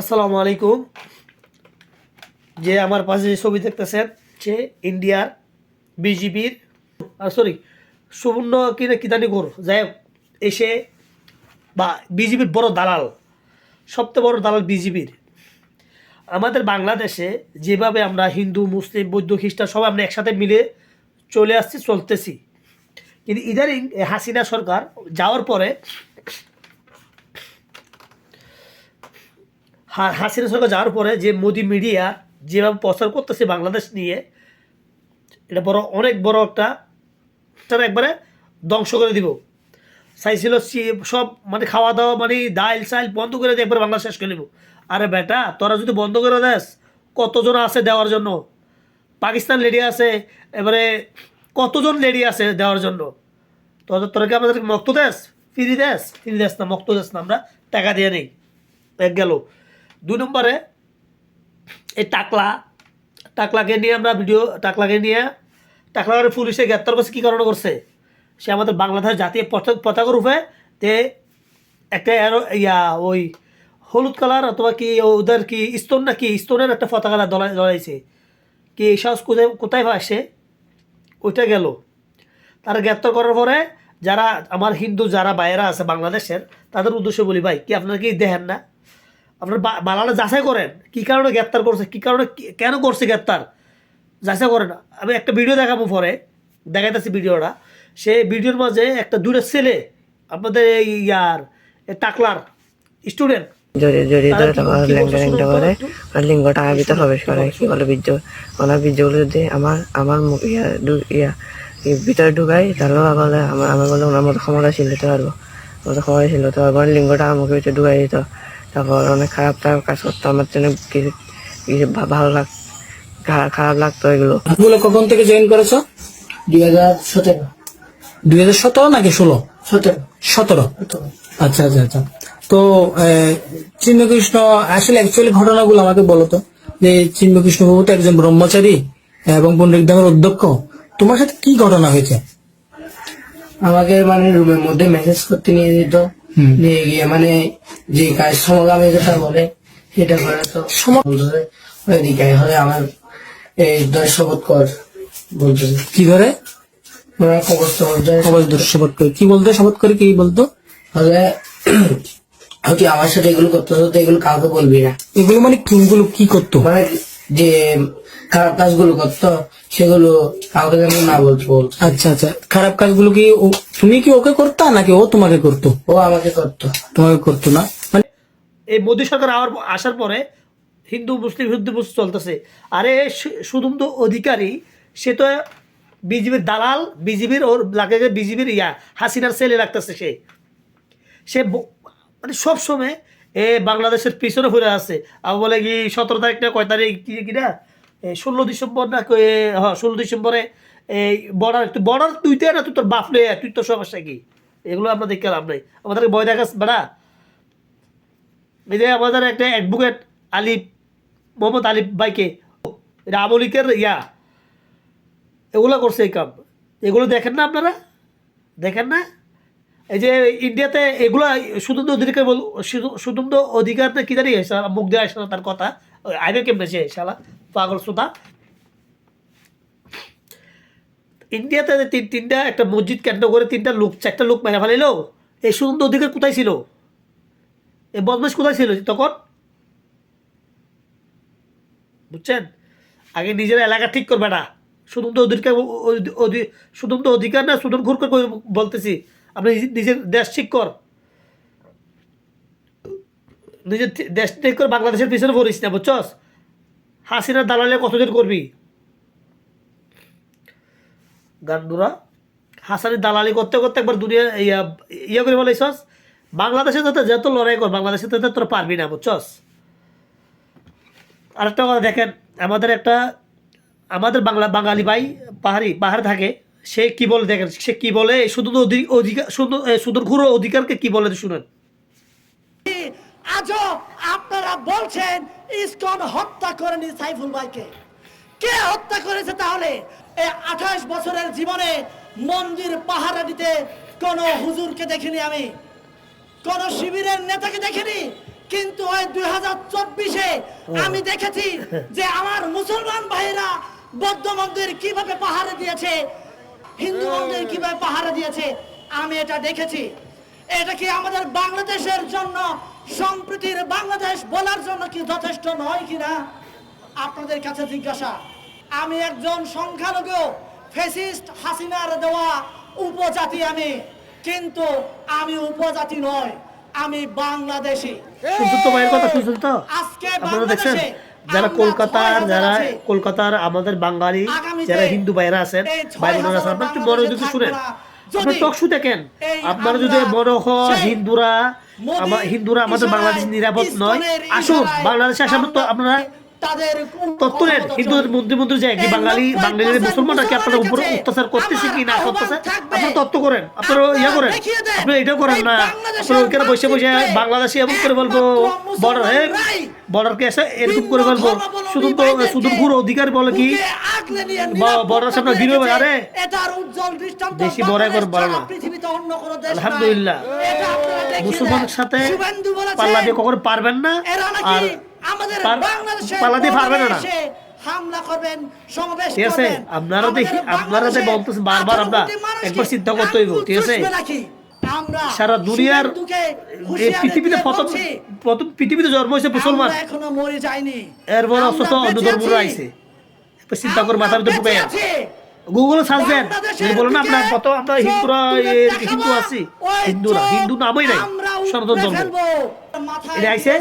আসসালামু আলাইকুম। যে আমার পাশে যে ছবি দেখতেছেন, সে ইন্ডিয়ার বিজেপির সরি সুবর্ণ কিনে কিদানি কর যাই এসে বা বিজেপির বড় দালাল, সবচেয়ে বড় দালাল বিজেপির আমাদের বাংলাদেশে যেভাবে আমরা হিন্দু, মুসলিম, বৌদ্ধ, খ্রিস্টান সবাই আমরা একসাথে মিলে চলে আসছি, চলতেছি। কিন্তু ইদানিং হাসিনা সরকার যাওয়ার পরে হাসিনা সরকার যাওয়ার পরে যে মোদি মিডিয়া যেভাবে প্রচার করতেছে বাংলাদেশ নিয়ে, এটা বড়, অনেক বড় একটা তারা একবারে ধ্বংস করে দিব। চাইছিল সব মানে খাওয়া দাওয়া মানে ডাইল চাইল বন্ধ করে দিয়ে একবার বাংলা শেষ করে নেব। আরে বেটা, তোরা যদি বন্ধ করে দেস, কতজন আছে দেওয়ার জন্য? পাকিস্তান লেডি আছে, এবারে কতজন লেডি আছে দেওয়ার জন্য? তোদের তোরা কি আমাদেরকে মক্ত দেস? ফিরি দেস? ফিরি দেস না, মক্ত দেস না, আমরা টাকা দিয়ে নেই। এক গেল। দুই নম্বরে, এই টাকলা। টাকলাকে নিয়ে আমরা ভিডিও, টাকলাকে নিয়ে টাকলাকে পুলিশে গ্রেপ্তার করছে, কী কারণে করছে? সে আমাদের বাংলাদেশ জাতীয় পতাকা- রূপে তে একটা ইয়া, ওই হলুদ কালার অথবা কি ওদের কি, স্তন না কি, স্তনের একটা পতাকা দলাই দলাইছে। কি এই সাহস কোথায় কোথায় আসে? ওইটা গেল। তারা গ্রেপ্তার করার পরে যারা, আমার হিন্দু যারা বাইরা আছে বাংলাদেশের, তাদের উদ্দেশ্য বলি, ভাই, কি আপনারা কি দেখেন না? আপনার বা- বালাটা যাচাই করেন। কি কারণে গ্রেপ্তার করছে? কি কারণে কেন করছে গ্রেপ্তার? যাচাই করেন। আমি একটা ভিডিও দেখাবো পরে। দেখাইতেছি ভিডিওটা। সেই ভিডিওর মাঝে একটা দুটো ছেলে আপনাদের এই ইয়ার টাকলার স্টুডেন্ট জড়িয়ে ধরে ল্যাংটা করে আর লিঙ্গটা ভিতর প্রবেশ করে কি বলে বীর্য? ওনার বীর্যগুলো যদি আমার আমার ইয়া ইয়া ভিতরে ঢুকাই বলে আমার আমার বলে ওনার মতো ক্ষমতা শিলতে পারব। মতো ক্ষমতা শিলতে পারব। আর লিঙ্গটা আমার মুখের ভিতরে ঢুকাই দিত। তারপর অনেক খারাপ খারাপ কাজ করতো আমার জন্য ভালো লাগ খারাপ লাগতো এগুলো। এগুলো কখন থেকে জয়েন করেছ? দুই হাজার সতেরো। দুই হাজার সতেরো নাকি ষোলো? সতেরো। সতেরো? আচ্ছা আচ্ছা আচ্ছা। তো আহ, চিন্মকৃষ্ণ আসলে অ্যাকচুয়ালি ঘটনাগুলো আমাকে বলো তো। যে চিন্মকৃষ্ণ বাবু তো একজন ব্রহ্মচারী এবং পণ্ডিত ধামের অধ্যক্ষ। তোমার সাথে কি ঘটনা হয়েছে? আমাকে মানে রুমের মধ্যে মেসেজ করতে নিয়ে দিত হুম। নিয়ে গিয়ে মানে যে কাজ সমগামী কথা বলে সেটা করে তো সম- বলতেছে ওইদিকে হলে আমার এই শপথ কর বলতেছে। কি ওরা বলতে ধরে শপথ করে। কি বলতো? শপথ করে কি বলতো? হলে হয়তো আমার সাথে এগুলো করতে হতো এগুলো কাউকে বলবি না। এগুলো মানে কিগুলো কি করতো? মানে যে খারাপ কাজগুলো করতো সেগুলো কাউকে যেন না বলতো আচ্ছা আচ্ছা। খারাপ কাজগুলো কি তুমি কি ওকে করতা নাকি ও তোমাকে করতো? ও আমাকে করতো। তোমাকে করতো না? মানে এই মোদী সরকার আওয়ার আসার পরে হিন্দু মুসলিম হিন্দু মুসলিম চলতেছে। আরে শুধুমতো অধিকারী সে তো বিজেপির দালাল বিজেপির ওর লাগে যে বিজেপির ইয়া হাসিনার সেলে রাখতেছে সে। সে মানে সবসময় এ বাংলাদেশের পিছনে ঘুরে আছে। আবার বলে কি সতেরো তারিখ না কয় তারিখ কি কিনা ষোলো ডিসেম্বর না হ্যাঁ ষোলো ডিসেম্বরে এই বর্ডার, তুই বর্ডার তুই দে না তুই তোর বাপ নে তুই তোর সমস্যা কি? এগুলো আমরা দেখতে লাভ নাই। আমাদেরকে বয় দেখাস, বেড়া। এই যে আমাদের একটা অ্যাডভোকেট আলিফ, মোহাম্মদ আলিফ ভাইকে, এটা আমলিকের ইয়া। এগুলো করছে এই কাম। এগুলো দেখেন না আপনারা? দেখেন না? এই যে ইন্ডিয়াতে এগুলো সুদন্ত অধিকার বল সুদন্ত অধিকার কি জানি মুখ দেওয়া তার কথা। আইবে কেমনে সে শালা? পাগল সুতা ইন্ডিয়াতে তিন তিনটা একটা মসজিদ কেন্দ্র করে তিনটা লোক, চারটা লোক মেরে ফেলাইলো। এই সুদন্ত অধিকার কোথায় ছিল? এই বদমাস কোথায় ছিল তখন? বুঝছেন? আগে নিজের এলাকা ঠিক করবে না। শুধুমতো অধিকার শুধুমতো অধিকার না, সুদন ঘুর করে বলতেছি। আপনি নিজের দেশ ঠিক কর। নিজের দেশ ঠিক কর, বাংলাদেশের পিছনে পড়িস না, বুঝছস? হাসিনার দালালে কতদিন করবি গান্ডুরা হাসানের দালালি করতে করতে একবার দুনিয়া ইয়া ইয়া করে বলেছস বাংলাদেশে যাতে যত লড়াই কর বাংলাদেশে যাতে তোরা পারবি না বুঝছস? আরেকটা কথা দেখেন আমাদের একটা আমাদের বাংলা বাঙালি ভাই পাহাড়ি পাহাড় থাকে সে কি বলে দেখেন সে কি বলে শুধু অধিকার শুধু সুদূর ঘুরো অধিকারকে কি বলে শুনেন? আজও আপনারা বলছেন ইসকন হত্যা করেনি সাইফুল ভাইকে। কে হত্যা করেছে তাহলে? এই আঠাশ বছরের জীবনে মন্দির পাহারা দিতে কোন হুজুরকে দেখিনি আমি। কোন শিবিরের নেতাকে দেখিনি। কিন্তু ওই দুই হাজার চব্বিশে আমি দেখেছি যে আমার মুসলমান ভাইরা বৌদ্ধ মন্দির কীভাবে পাহারা দিয়েছে হিন্দু মন্দির কীভাবে পাহারা দিয়েছে আমি এটা দেখেছি। এটা কি আমাদের বাংলাদেশের জন্য সম্প্রীতির বাংলাদেশ বলার জন্য কি যথেষ্ট নয় কিনা? আপনাদের কাছে জিজ্ঞাসা। আমি একজন সংখ্যালঘু ফেসিস্ট হাসিনার দেওয়া উপজাতি আমি। কিন্তু আমি উপজাতি নয় আমি বাংলাদেশি। আজকে বাংলাদেশে যারা কলকাতার যারা কলকাতার আমাদের বাঙালি যারা হিন্দু ভাইরা আছেন ভাই বোনেরা আছেন আপনার একটু বড় যদি শুনেন। আপনার যদি টক দেখেন আপনারা যদি মনে হয় হিন্দুরা হিন্দুরা আমাদের বাংলাদেশ নিরাপদ নয়। আসুন বাংলাদেশে আসেন তো আপনারা তাদের তত্ত্ব নেন হিন্দুদের মধ্যে মধ্যে যায় কি বাঙালি মুসলমানরা কি আপনার উপর অত্যাচার করতেছে কি না আমার করতেছে? আপনারা তত্ত্ব করেন আপনারা ইয়া করেন। আপনারা এটাও করেন না। বাংলাদেশের আপনারা ওইখানে বসে বসে মানচিত্রে এমন করে বলব বর্ডার বর্ডারকে এসে এরকম করে বলব শুধু তো ভাইদেরকে শুধু পুরো অধিকার বলে কি? বড় সামনে করে আরে, বেশি বড়াই করে বলে না। আলহামদুলিল্লাহ। মুসলমানের সাথে পাল্লা দিয়ে কখনো পারবেন না। আর আমাদের পাল্লা পারবেন না। হামলা করবেন সমাবেশ? করবেন। আপনারা দেখি- আপনারা যে বলতেছেন বারবার আমরা 18 কোটি মানুষকে একবার চিন্তা করতে হইব, ঠিক আছে? সারা দুনিয়ার এই পৃথিবীতে প্রথম প্রথম পৃথিবীতে জন্ম হয়েছে মুসলমান এখনও মরে যাইনি এরপর আমরা অসুস্থ অন্য বেঁচে ধর্মরা আছি। আইছে চিন্তা করে মাথার ভিতরে ঢুকে গুগলে সার্চ দেন বাংলাদেশের যদি বলো না দিকে আপনার কত আমরা হিন্দুরা হিন্দু আছি হিন্দুরা হিন্দু নামই নাই সনাতন ধর্ম এটা আইছে?